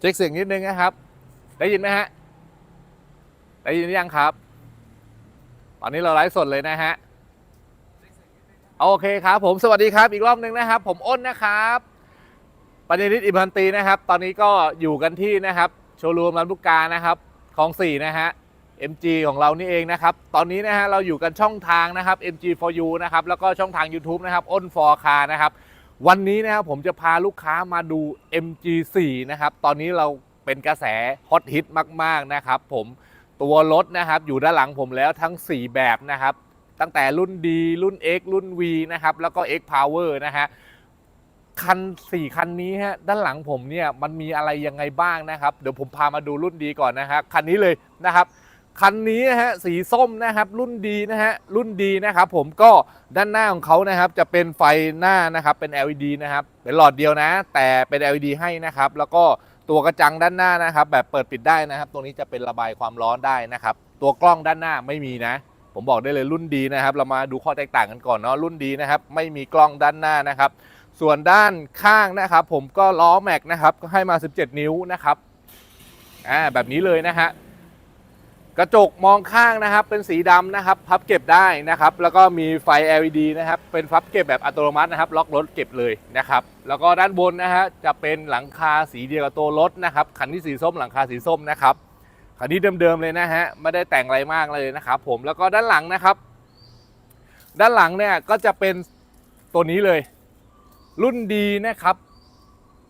เช็คเสียงนิดนึงนะครับ ได้ยินไหมฮะ ได้ยินหรือยังครับ ตอนนี้เราไลฟ์สดเลยนะฮะ โอเคครับ ผมสวัสดีครับอีกรอบหนึ่งนะครับ ผมอ้นนะครับปัญญนิตอิพันตีนะครับ ตอนนี้ก็อยู่กันที่นะครับ โชว์รูมลำลูกกานะครับคลองสี่นะฮะ MG ของเรานี่เองนะครับ ตอนนี้นะฮะเราอยู่กันช่องทางนะครับ MG for you นะครับ แล้วก็ช่องทาง YouTube นะครับ อ้น for car นะครับ วันนี้นะครับผมจะพาลูกค้ามาดู MG4 นะครับ ตอนนี้เราเป็นกระแสฮอตฮิตมาก ๆ นะครับผมตัวรถนะครับอยู่ด้านหลังผมแล้วทั้ง 4 แบบนะครับ ตั้งแต่รุ่น D รุ่น X รุ่น V นะครับ แล้วก็ X Power นะฮะคัน 4 คันนี้ฮะด้านหลังผมเนี่ยมันมีอะไรยังไงบ้างนะครับ เดี๋ยวผมพามาดูรุ่นดีก่อนนะฮะคันนี้เลยนะครับ คันนี้นะฮะสีส้มนะครับรุ่นดีนะฮะรุ่นดีนะครับผมก็ด้านหน้าของเขานะครับจะเป็นไฟหน้านะครับเป็น LED นะครับเป็นหลอดเดียวนะ แต่เป็น LED ให้นะครับแล้วก็ตัวกระจังด้านหน้านะครับแบบเปิดปิดได้นะครับ ตรงนี้จะเป็นระบายความร้อนได้นะครับ ตัวกล้องด้านหน้าไม่มีนะ ผมบอกได้เลยรุ่นดีนะครับ เรามาดูข้อแตกต่างกันก่อนเนาะรุ่นดีนะครับ ไม่มีกล้องด้านหน้านะครับ ส่วนด้านข้างนะครับ ผมก็ล้อแม็กนะครับก็ให้มา 17 นิ้วนะครับอ่าแบบนี้เลยนะฮะ กระจกมองข้างนะครับ เป็นสีดำนะครับ พับเก็บได้นะครับ แล้วก็มีไฟ LED นะครับ เป็นพับเก็บแบบอัตโนมัตินะครับ ล็อกรถเก็บเลยนะครับ แล้วก็ด้านบนนะฮะจะเป็นหลังคาสีเดียวกับตัวรถนะครับ คันที่สีส้มหลังคาสีส้มนะครับ คันนี้เดิมๆเลยนะฮะ ไม่ได้แต่งอะไรมากเลยนะครับผม แล้วก็ด้านหลังนะครับ ด้านหลังเนี่ยก็จะเป็นตัวนี้เลย รุ่นดีนะครับ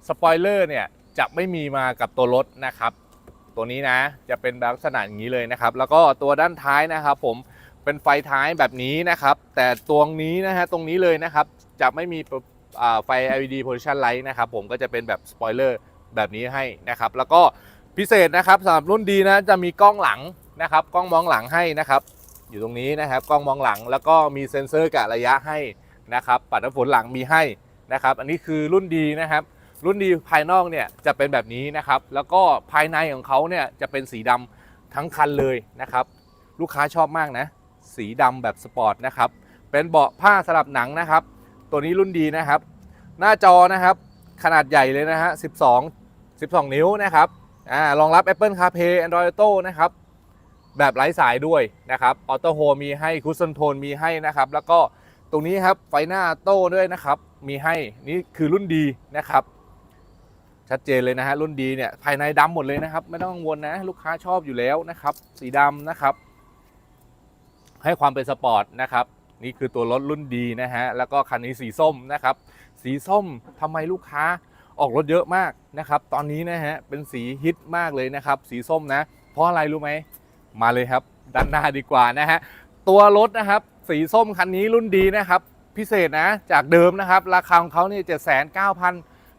สปอยเลอร์เนี่ยจะไม่มีมากับตัวรถนะครับ ตัวนี้นะ จะเป็นแบบลักษณะอย่างนี้เลยนะครับ แล้วก็ตัวด้านท้ายนะครับผมเป็นไฟท้ายแบบนี้นะครับ แต่ตรงนี้นะฮะตรงนี้เลยนะครับ จะไม่มีไฟ LED position light นะครับผมก็จะเป็นแบบสปอยเลอร์แบบนี้ให้นะครับ แล้วก็พิเศษนะครับสำหรับรุ่นดีนะจะมีกล้องหลังนะครับ กล้องมองหลังให้นะครับ อยู่ตรงนี้นะครับ กล้องมองหลังแล้วก็มีเซ็นเซอร์กะระยะให้นะครับ ปัดน้ำฝนหลังมีให้นะครับ อันนี้คือรุ่นดีนะครับ รุ่นดีภายนอกเนี่ยจะเป็นแบบนี้นะครับ แล้วก็ภายในของเขาเนี่ยจะเป็นสีดำทั้งคันเลยนะครับ ลูกค้าชอบมากนะ สีดำแบบสปอร์ตนะครับ เป็นเบาะผ้าสลับหนังนะครับ ตัวนี้รุ่นดีนะครับ หน้าจอนะครับ ขนาดใหญ่เลยนะฮะ 12 12 นิ้วนะครับอ่ารองรับ Apple CarPlay Android Auto นะครับ แบบไร้สายด้วยนะครับออโต้โฮมีให้คุ s ซ o นโทนมีให้นะครับ แล้วก็ตรงนี้ครับไฟหน้าโต้ด้วยนะครับ มีให้นี่คือรุ่นดีนะครับ ชัดเจนเลยนะฮะรุ่นดีเนี่ยภายในดำหมดเลยนะครับ ไม่ต้องกังวลนะ ลูกค้าชอบอยู่แล้วนะครับ สีดำนะครับ ให้ความเป็นสปอร์ตนะครับ นี่คือตัวรถรุ่นดีนะฮะแล้วก็คันนี้สีส้มนะครับ สีส้มทำไมลูกค้าออกรถเยอะมากนะครับ ตอนนี้นะฮะเป็นสีฮิตมากเลยนะครับ สีส้มนะ เพราะอะไรรู้ไหมมาเลยครับ ด้านหน้าดีกว่านะฮะตัวรถนะครับ สีส้มคันนี้รุ่นดีนะครับ พิเศษนะ จากเดิมนะครับ ราคาของเขาเนี่ยเจ็ดแสนเก้าพัน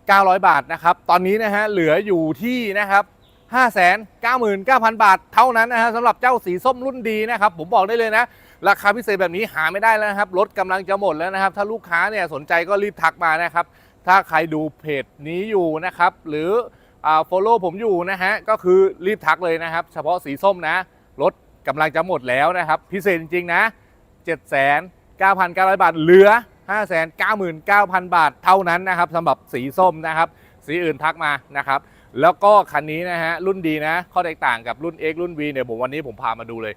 900 บาทนะครับ ตอนนี้นะฮะเหลืออยู่ที่นะครับ599,000 บาทเท่านั้นนะฮะสำหรับเจ้าสีส้มรุ่นดีนะครับ ผมบอกได้เลยนะ ราคาพิเศษแบบนี้หาไม่ได้แล้วนะครับรถกำลังจะหมดแล้วนะครับ ถ้าลูกค้าเนี่ยสนใจก็รีบทักมานะครับ ถ้าใครดูเพจนี้อยู่นะครับ หรืออ่า follow ผมอยู่นะฮะก็คือรีบทักเลยนะครับ เฉพาะสีส้มนะรถกำลังจะหมดแล้วนะครับ พิเศษจริงๆนะ 7,9,900 บาทเหลือ 599,000 บาทเท่านั้นนะครับสำหรับสีส้มนะครับ สีอื่นทักมานะครับ แล้วก็คันนี้นะฮะรุ่นดีนะ ข้อแตกต่างกับรุ่น X รุ่น V เนี่ยผมวันนี้ผมพามาดูเลย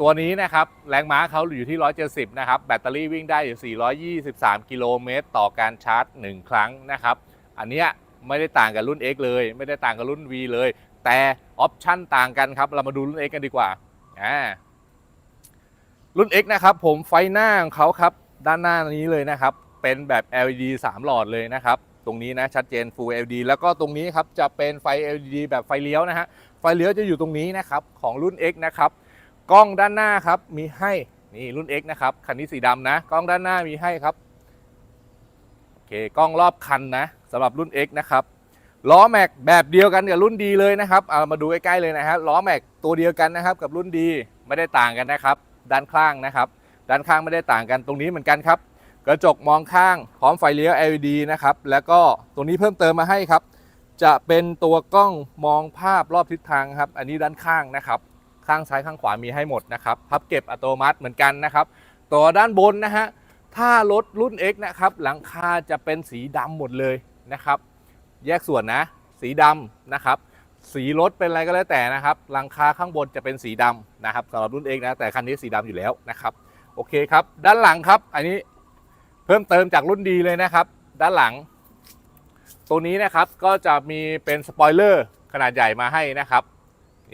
ตัวนี้นะครับแรงม้าเขาอยู่ที่ 170 นะครับ แบตเตอรี่วิ่งได้อยู่ 423 กิโลเมตรต่อการชาร์จ 1 ครั้งนะครับ อันเนี้ยไม่ได้ต่างกับรุ่น X เลย ไม่ได้ต่างกับรุ่น V เลย แต่ออปชั่นต่างกันครับ เรามาดูรุ่น X กันดีกว่าอ่ารุ่น X นะครับผมไฟหน้าของเขาครับ ด้านหน้านี้เลยนะครับ เป็นแบบ LED 3 หลอดเลยนะครับ ตรงนี้นะชัดเจน Full LED แล้วก็ตรงนี้ครับจะเป็นไฟ LED แบบไฟเลี้ยวนะฮะไฟเลี้ยวจะอยู่ตรงนี้นะครับของรุ่น X นะครับกล้องด้านหน้าครับมีให้นี่รุ่น X นะครับคันนี้สีดำนะกล้องด้านหน้ามีให้ครับโอเคกล้องรอบคันนะสำหรับรุ่น X นะครับล้อแม็กแบบเดียวกันกับรุ่นดีเลยนะครับเอามาดูใกล้ๆเลยนะฮะล้อแม็กตัวเดียวกันนะครับกับรุ่นดีไม่ได้ต่างกันนะครับ ด้านข้างนะครับ ด้านข้างไม่ได้ต่างกันตรงนี้เหมือนกันครับ กระจกมองข้างพร้อมไฟเลี้ยว LED นะครับ แล้วก็ตรงนี้เพิ่มเติมมาให้ครับ จะเป็นตัวกล้องมองภาพรอบทิศทางครับ อันนี้ด้านข้างนะครับ ข้างซ้ายข้างขวามีให้หมดนะครับพับเก็บอัตโนมัติเหมือนกันนะครับตัวด้านบนนะฮะถ้ารถรุ่น X นะครับ หลังคาจะเป็นสีดำหมดเลยนะครับ แยกส่วนนะ สีดำนะครับ สีรถเป็นอะไรก็แล้วแต่นะครับหลังคาข้างบนจะเป็นสีดำนะครับสำหรับรุ่น X นะแต่คันนี้สีดำอยู่แล้วนะครับ โอเคครับ ด้านหลังครับ อันนี้เพิ่มเติมจากรุ่นดีเลยนะครับ ด้านหลัง ตัวนี้นะครับก็จะมีเป็นสปอยเลอร์ขนาดใหญ่มาให้นะครับ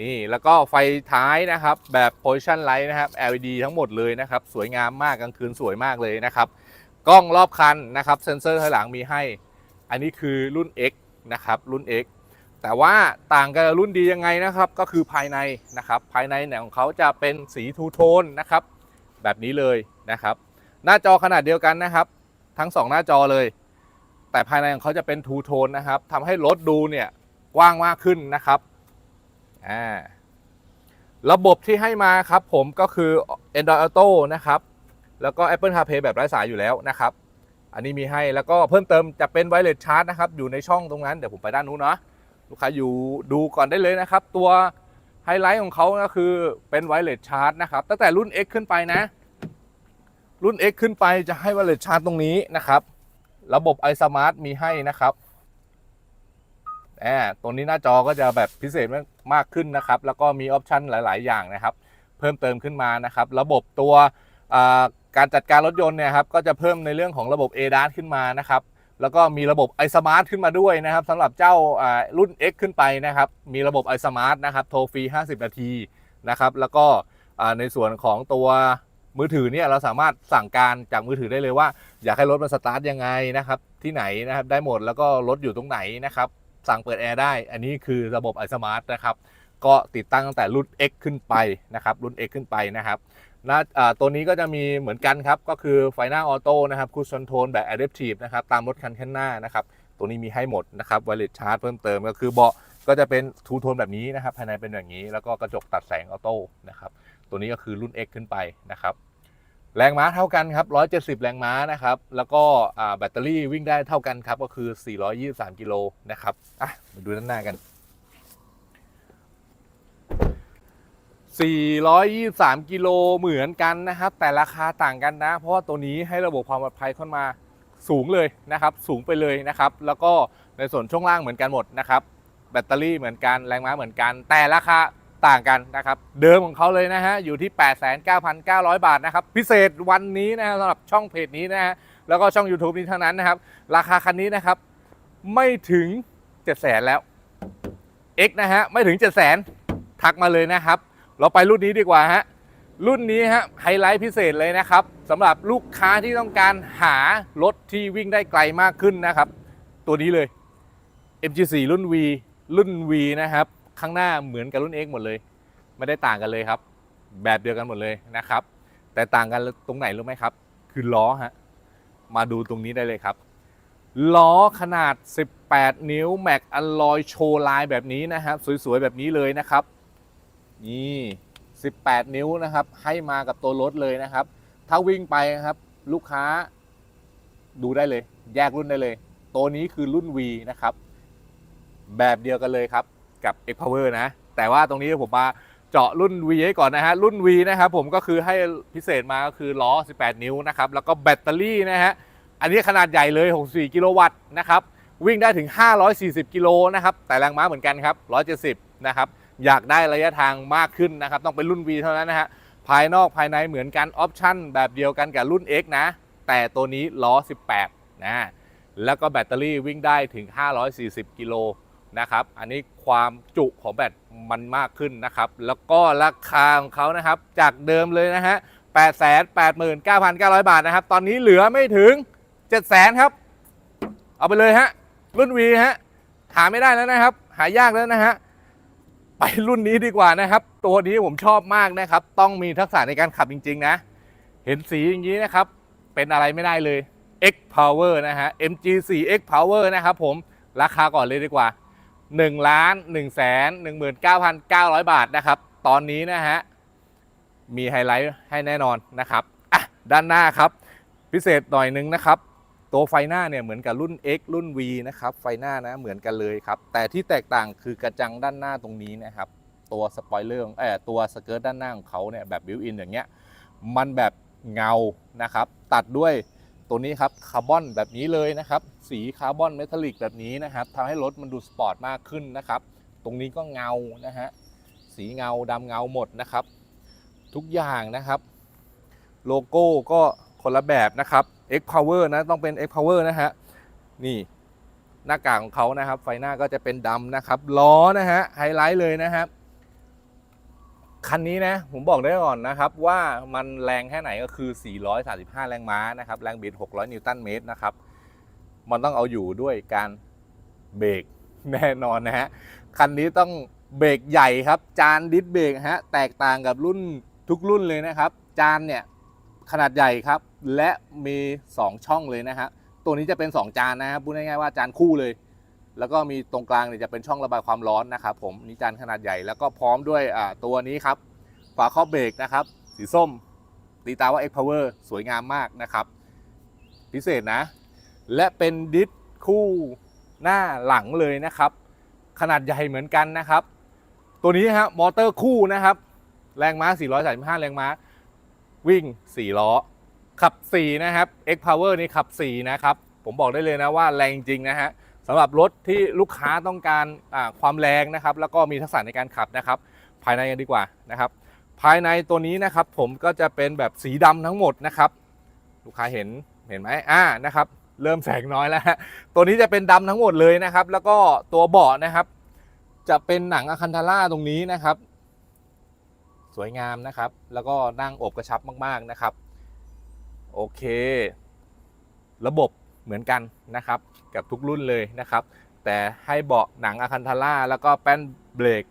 นี่แล้วก็ไฟท้ายนะครับ แบบ position light นะครับ LED ทั้งหมดเลยนะครับ สวยงามมากกลางคืนสวยมากเลยนะครับ กล้องรอบคันนะครับ เซ็นเซอร์ถอยหลังมีให้ อันนี้คือรุ่น X นะครับ รุ่น X แต่ว่าต่างกับรุ่นดียังไงนะครับ ก็คือภายในนะครับ ภายในเนี่ยของเขาจะเป็นสีทูโทนนะครับ แบบนี้เลยนะครับ หน้าจอขนาดเดียวกันนะครับ ทั้ง 2 หน้าจอเลย แต่ภายในของเขาจะเป็นทูโทนนะครับทำให้รถดูเนี่ยกว้างมากขึ้นนะครับอ่าระบบที่ให้มาครับผมก็คือ Android Auto นะครับ แล้วก็ Apple CarPlay แบบไร้สายอยู่แล้วนะครับ อันนี้มีให้แล้วก็เพิ่มเติมจะเป็นไวเลสชาร์จนะครับ อยู่ในช่องตรงนั้น เดี๋ยวผมไปด้านนู้นเนาะลูกค้าอยู่ดูก่อนได้เลยนะครับ ตัว ไฮไลท์ของเขาก็คือเป็นไวเลสชาร์จนะครับ ตั้งแต่รุ่น X ขึ้นไปนะ รุ่น X ขึ้นไปจะให้ไวเลสชาร์จตรงนี้นะครับ ระบบ iSmart มีให้นะครับแหมตัวนี้หน้าจอก็จะแบบพิเศษมากขึ้นนะครับ แล้วก็มีออปชันหลาย ๆ อย่างนะครับ เพิ่มเติมขึ้นมานะครับ ระบบตัวการจัดการรถยนต์เนี่ยครับก็จะเพิ่มในเรื่องของระบบ ADAS ขึ้นมานะครับ แล้วก็มีระบบ iSmart ขึ้นมาด้วยนะครับสำหรับเจ้ารุ่น X ขึ้นไปนะครับ มีระบบ iSmart นะครับ โทรฟรี 50 นาทีนะครับ แล้วก็ในส่วนของตัวมือถือเนี่ยเราสามารถสั่งการจากมือถือได้เลยว่า อยากให้รถมันสตาร์ทยังไงนะครับ ที่ไหนนะครับได้หมดแล้วก็รถอยู่ตรงไหนนะครับ สั่งเปิดแอร์ได้ อันนี้คือระบบ iSmart นะครับ ก็ติดตั้งตั้งแต่รุ่น X ขึ้นไปนะครับ รุ่น X ขึ้นไปนะครับ น้าอ่าตัวนี้ก็จะมีเหมือนกันครับ ก็คือไฟหน้าออโต้นะครับคูช o นโทนแบบ Adaptive นะครับตามรถคันข้างหน้านะครับตัวนี้มีให้หมดนะครับไวเลสชาร์จเพิ่มเติมก็คือเบาะก็จะเป็นทูโทนแบบนี้นะครับภายในเป็นอย่างนี้แล้วก็กระจกตัดแสงออโต้นะครับตัวนี้ก็คือรุ่น X ขึ้นไปนะครับแรงม้าเท่ากันครับ 170 แรงม้านะครับ แล้วก็แบตเตอรี่วิ่งได้เท่ากันครับ ก็คือ 423 กิโลนะครับ อะ มาดูด้านหน้ากัน 423 กิโลเหมือนกันนะครับ แต่ราคาต่างกันนะ เพราะว่าตัวนี้ให้ระบบความปลอดภัยเข้ามาสูงเลยนะครับ สูงไปเลยนะครับ แล้วก็ในส่วนช่วงล่างเหมือนกันหมดนะครับ แบตเตอรี่เหมือนกันแรงม้าเหมือนกัน แต่ราคาต่างกันนะครับ เดิมของเขาเลยนะฮะอยู่ที่ 89,900 บาทนะครับ พิเศษวันนี้นะฮะสำหรับช่องเพจนี้นะฮะแล้วก็ช่อง YouTube นี้เท่านั้นนะครับ ราคาคันนี้นะครับ ไม่ถึง700,000แล้ว X นะฮะไม่ถึง 700,000ทักมาเลยนะครับ เราไปรุ่นนี้ดีกว่าฮะรุ่นนี้ฮะไฮไลท์พิเศษเลยนะครับสำหรับลูกค้าที่ต้องการหารถที่วิ่งได้ไกลมากขึ้นนะครับ ตัวนี้เลย MG4 รุ่น V รุ่น V นะครับ ข้างหน้าเหมือนกับรุ่น X หมดเลย ไม่ได้ต่างกันเลยครับ แบบเดียวกันหมดเลยนะครับ แต่ต่างกันตรงไหนรู้ไหมครับ คือล้อฮะมาดูตรงนี้ได้เลยครับ ล้อขนาด 18 นิ้วแม็กอลลอยโชว์ลายแบบนี้นะครับสวยๆแบบนี้เลยนะครับ นี่ 18 นิ้วนะครับ ให้มากับตัวรถเลยนะครับ ถ้าวิ่งไปนะครับ ลูกค้าดูได้เลย แยกรุ่นได้เลย ตัวนี้คือรุ่น V นะครับ แบบเดียวกันเลยครับ กับ X Power นะ แต่ว่าตรงนี้ผมมาเจาะรุ่น V ให้ก่อนนะฮะ รุ่น V นะครับผมก็คือให้พิเศษมาก็คือล้อ 18 นิ้วนะครับ แล้วก็แบตเตอรี่นะฮะ อันนี้ขนาดใหญ่เลย 64 กิโลวัตต์นะครับ วิ่งได้ถึง 540 กิโลนะครับ แต่แรงม้าเหมือนกันครับ 170 นะครับ อยากได้ระยะทางมากขึ้นนะครับ ต้องเป็นรุ่น V เท่านั้นนะฮะ ภายนอกภายในเหมือนกันออปชั่นแบบเดียวกันกับรุ่น X นะ แต่ตัวนี้ล้อ 18 นะ แล้วก็แบตเตอรี่วิ่งได้ถึง 540 กิโลนะครับ อันนี้ความจุของแบตมันมากขึ้นนะครับ แล้วก็ราคาของเขานะครับ จากเดิมเลยนะฮะ 889,900 บาทนะครับ ตอนนี้เหลือไม่ถึง 700,000 ครับ เอาไปเลยฮะ รุ่น V ฮะ หาไม่ได้แล้วนะครับ หายากแล้วนะฮะ ไปรุ่นนี้ดีกว่านะครับ ตัวนี้ผมชอบมากนะครับ ต้องมีทักษะในการขับจริง ๆ นะ เห็นสีอย่างนี้นะครับ เป็นอะไรไม่ได้เลย X Power นะฮะ MG4 X Power นะครับผมราคาก่อนเลยดีกว่า1ล้าน1แสน19,900 บาทนะครับ ตอนนี้นะฮะ มีไฮไลท์ให้แน่นอนนะครับอะด้านหน้าครับ พิเศษหน่อยนึงนะครับ ตัวไฟหน้าเนี่ยเหมือนกับรุ่น X รุ่น V นะครับไฟหน้านะเหมือนกันเลยครับ แต่ที่แตกต่างคือกระจังด้านหน้าตรงนี้นะครับ ตัวสปอยเลอร์เออตัวสเกิร์ตด้านหน้าของเขาเนี่ยแบบบิวอินอย่างเงี้ยมันแบบเงานะครับ ตัดด้วยตัวนี้ครับคาร์บอนแบบนี้เลยนะครับ สีคาร์บอนเมทัลลิกแบบนี้นะครับทำให้รถมันดูสปอร์ตมากขึ้นนะครับ ตรงนี้ก็เงานะฮะสีเงาดำเงาหมดนะครับ ทุกอย่างนะครับ โลโก้ก็คนละแบบนะครับ X Power นะต้องเป็น X Power นะฮะนี่หน้ากากของเขานะครับ ไฟหน้าก็จะเป็นดำนะครับล้อนะฮะไฮไลท์เลยนะครับคันนี้นะผมบอกได้ก่อนนะครับว่ามันแรงแค่ไหนก็คือ 435 แรงม้านะครับ แรงบิด 600 นิวตันเมตรนะครับ มันต้องเอาอยู่ด้วยการเบรกแน่นอนนะฮะ คันนี้ต้องเบรกใหญ่ครับ จานดิสเบรกฮะ แตกต่างกับรุ่นทุกรุ่นเลยนะครับ จานเนี่ยขนาดใหญ่ครับ และมี 2 ช่องเลยนะฮะ ตัวนี้จะเป็น 2 จานนะครับพูดง่ายๆว่าจานคู่เลย แล้วก็มีตรงกลางเนี่ยจะเป็นช่องระบายความร้อนนะครับผมนี่จานขนาดใหญ่แล้วก็พร้อมด้วยตัวนี้ครับฝาครอบเบรกนะครับสีส้มตีตาว่า X Power สวยงามมากนะครับ พิเศษนะ และเป็นดิสคู่หน้าหลังเลยนะครับ ขนาดใหญ่เหมือนกันนะครับ ตัวนี้ฮะมอเตอร์คู่นะครับ แรงม้า 435 แรงม้า วิ่ง 4 ล้อ ขับ 4 นะครับ X Power นี่ขับ 4 นะครับ ผมบอกได้เลยนะว่าแรงจริงนะฮะสำหรับรถที่ลูกค้าต้องการความแรงนะครับ แล้วก็มีทักษะในการขับนะครับ ภายในกันดีกว่านะครับ ภายในตัวนี้นะครับ ผมก็จะเป็นแบบสีดำทั้งหมดนะครับ ลูกค้าเห็นเห็นไหมอ่านะครับ เริ่มแสงน้อยแล้วฮะตัวนี้จะเป็นดำทั้งหมดเลยนะครับ แล้วก็ตัวเบาะนะครับ จะเป็นหนังอะคันทาร่าตรงนี้นะครับ สวยงามนะครับ แล้วก็นั่งอบกระชับมาก ๆนะครับ โอเค ระบบเหมือนกันนะครับ กับทุกรุ่นเลยนะครับ แต่ให้เบาะหนังอะคันทาร่าแล้วก็แป้นเบรก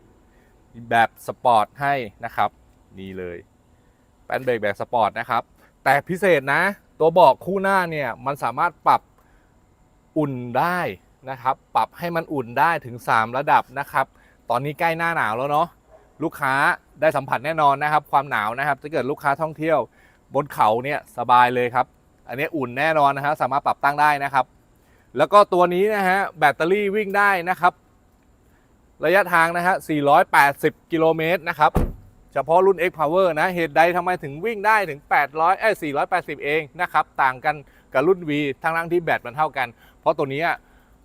แบบสปอร์ตให้นะครับ นี่เลย แป้นเบรกแบบสปอร์ตนะครับ แต่พิเศษนะ ตัวเบาะคู่หน้าเนี่ยมันสามารถปรับอุ่นได้นะครับ ปรับให้มันอุ่นได้ถึง 3 ระดับนะครับ ตอนนี้ใกล้หน้าหนาวแล้วเนาะลูกค้าได้สัมผัสแน่นอนนะครับ ความหนาวนะครับถ้าเกิดลูกค้าท่องเที่ยว บนเขาเนี่ยสบายเลยครับ อันนี้อุ่นแน่นอนนะฮะสามารถปรับตั้งได้นะครับ แล้วก็ตัวนี้นะฮะแบตเตอรี่วิ่งได้นะครับ ระยะทางนะฮะ 480 กิโลเมตรนะครับ เฉพาะรุ่น X Power นะ เหตุใดทำไมถึงวิ่งได้ถึง 800เอ้ย480 เองนะครับ ต่างกันกับรุ่น V ทั้งทั้งที่แบตมันเท่ากัน เพราะตัวนี้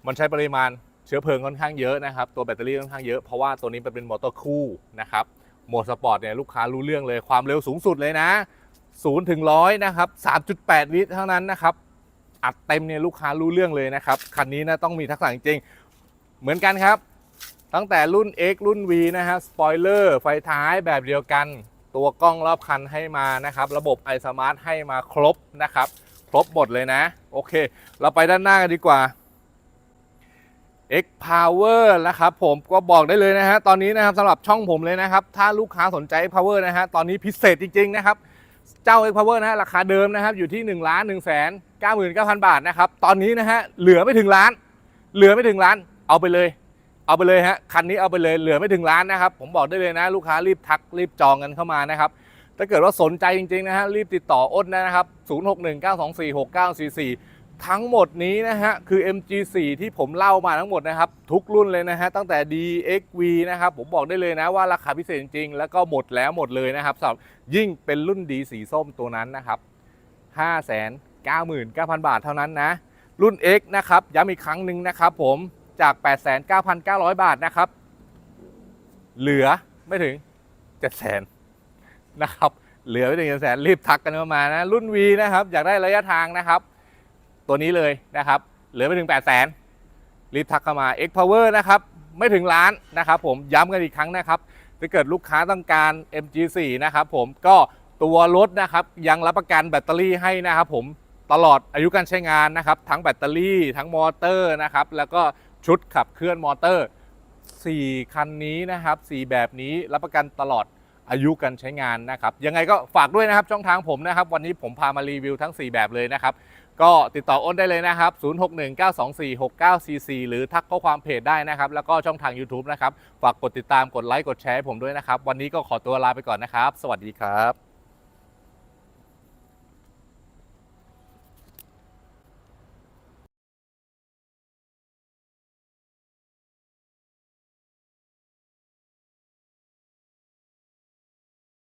มันใช้ปริมาณเชื้อเพลิงค่อนข้างเยอะนะครับ ตัวแบตเตอรี่ค่อนข้างเยอะ เพราะว่าตัวนี้เป็นมอเตอร์คู่นะครับโหมดสปอร์ตเนี่ยลูกค้ารู้เรื่องเลยความเร็วสูงสุดเลยนะ 0ถึง100นะครับ3.8วิเท่านั้นนะครับ อัดเต็มเนี่ยลูกค้ารู้เรื่องเลยนะครับ คันนี้นะต้องมีทักษะจริง เหมือนกันครับ ตั้งแต่รุ่น X รุ่น V นะฮะสปอยเลอร์ไฟท้ายแบบเดียวกัน ตัวกล้องรอบคันให้มานะครับ ระบบ iSmart ให้มาครบนะครับ ครบหมดเลยนะ โอเค เราไปด้านหน้ากันดีกว่า X Power นะครับผมก็บอกได้เลยนะฮะตอนนี้นะครับสำหรับช่องผมเลยนะครับ ถ้าลูกค้าสนใจ Power นะฮะตอนนี้พิเศษจริง ๆ นะครับ เจ้า X Power นะฮะราคาเดิมนะครับอยู่ที่1นึ่งล้านหนึ่งแสนเก้าหมื่นเก้าพันบาทนะครับตอนนี้นะฮะเหลือไม่ถึงล้าน เหลือไม่ถึงล้านเอาไปเลย เอาไปเลยฮะคันนี้เอาไปเลยเหลือไม่ถึงล้านนะครับ ผมบอกได้เลยนะ ลูกค้ารีบทักรีบจองกันเข้ามานะครับถ้าเกิดว่าสนใจจริงๆนะฮะรีบติดต่ออ้นนะครับ 0619246944 ทั้งหมดนี้นะฮะ คือ MG4 ที่ผมเล่ามาทั้งหมดนะครับ ทุกรุ่นเลยนะฮะ ตั้งแต่ DXV นะครับ ผมบอกได้เลยนะว่าราคาพิเศษจริงๆ แล้วก็หมดแล้วหมดเลยนะครับสำหรับยิ่งเป็นรุ่นดีสีส้มตัวนั้นนะครับ 599,000 บาทเท่านั้นนะ รุ่น X นะครับ ย้ำอีกครั้งหนึ่งนะครับผมจาก 89,900 บาทนะครับ เหลือไม่ถึง 700,000นะครับ เหลือไม่ถึง700,000รีบทักกันเข้ามานะ รุ่น V นะครับ อยากได้ระยะทางนะครับ ตัวนี้เลยนะครับ เหลือไม่ถึง 800,000รีบทักเข้ามา X Power นะครับ ไม่ถึงล้านนะครับผมย้ำกันอีกครั้งนะครับ ถ้าเกิดลูกค้าต้องการ MG4 นะครับผมก็ตัวรถนะครับยังรับประกันแบตเตอรี่ให้นะครับผมตลอดอายุการใช้งานนะครับ ทั้งแบตเตอรี่ทั้งมอเตอร์นะครับแล้วก็ชุดขับเคลื่อนมอเตอร์ 4 คันนี้นะครับ 4 แบบนี้รับประกันตลอดอายุการใช้งานนะครับ ยังไงก็ฝากด้วยนะครับช่องทางผมนะครับ วันนี้ผมพามารีวิวทั้ง 4 แบบเลยนะครับ ก็ติดต่ออ้นได้เลยนะครับ 0619246944 หรือทักข้อความเพจได้นะครับ แล้วก็ช่องทาง YouTube นะครับ ฝากกดติดตาม กดไลค์ กดแชร์ให้ผมด้วยนะครับ วันนี้ก็ขอตัวลาไปก่อนนะครับ สวัสดีครับ